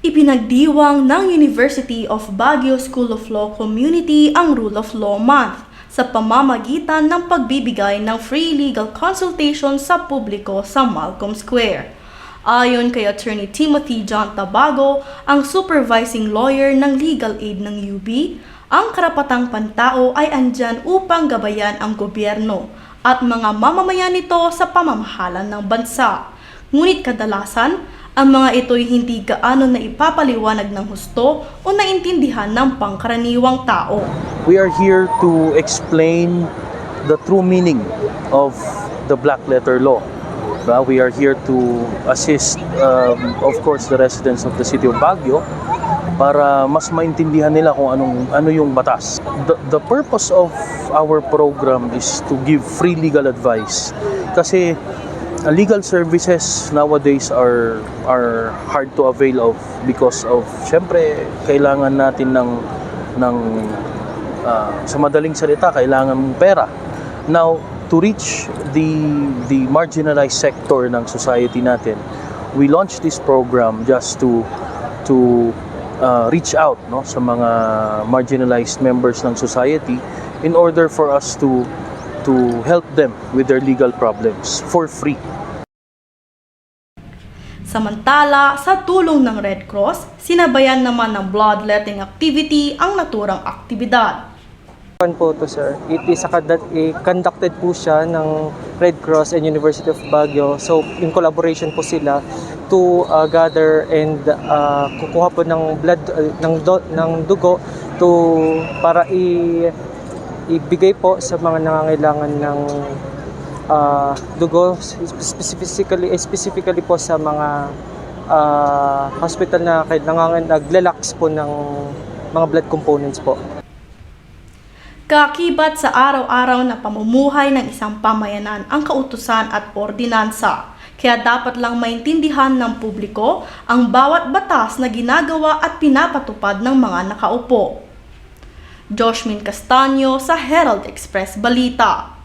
Ipinagdiwang ng University of Baguio School of Law Community ang Rule of Law Month sa pamamagitan ng pagbibigay ng free legal consultation sa publiko sa Malcolm Square. Ayon kay Attorney Timothy John Tabago, ang supervising lawyer ng legal aid ng UB, ang karapatang pantao ay andyan upang gabayan ang gobyerno at mga mamamayan nito sa pamamahalan ng bansa. Ngunit kadalasan, ang mga ito'y hindi gaano na ipapaliwanag ng husto o naintindihan ng pangkaraniwang tao. We are here to explain the true meaning of the black letter law. Uh, we are here to assist, um, of course, the residents of the city of Baguio para mas maintindihan nila kung anong ano yung batas. The, the purpose of our program is to give free legal advice kasi uh, legal services nowadays are are hard to avail of because of syempre kailangan natin ng ng ah, sa madaling salita kailangan mong pera. Now, to reach the the marginalized sector ng society natin, we launched this program just to to uh, reach out no sa mga marginalized members ng society in order for us to to help them with their legal problems for free. Samantala, sa tulong ng Red Cross, sinabayan naman ng bloodletting activity ang naturang aktibidad. One po to sir. It is conducted po siya ng Red Cross and University of Baguio. So in collaboration po sila to uh, gather and uh, kukuha po ng blood uh, ng do- ng dugo to para i ibigay po sa mga nangangailangan ng uh, dugo specifically eh, specifically po sa mga uh, hospital na kailangan naglalax po ng mga blood components po. Kakibat sa araw-araw na pamumuhay ng isang pamayanan ang kautusan at ordinansa. Kaya dapat lang maintindihan ng publiko ang bawat batas na ginagawa at pinapatupad ng mga nakaupo. Joshmin Castanyo sa Herald Express Balita.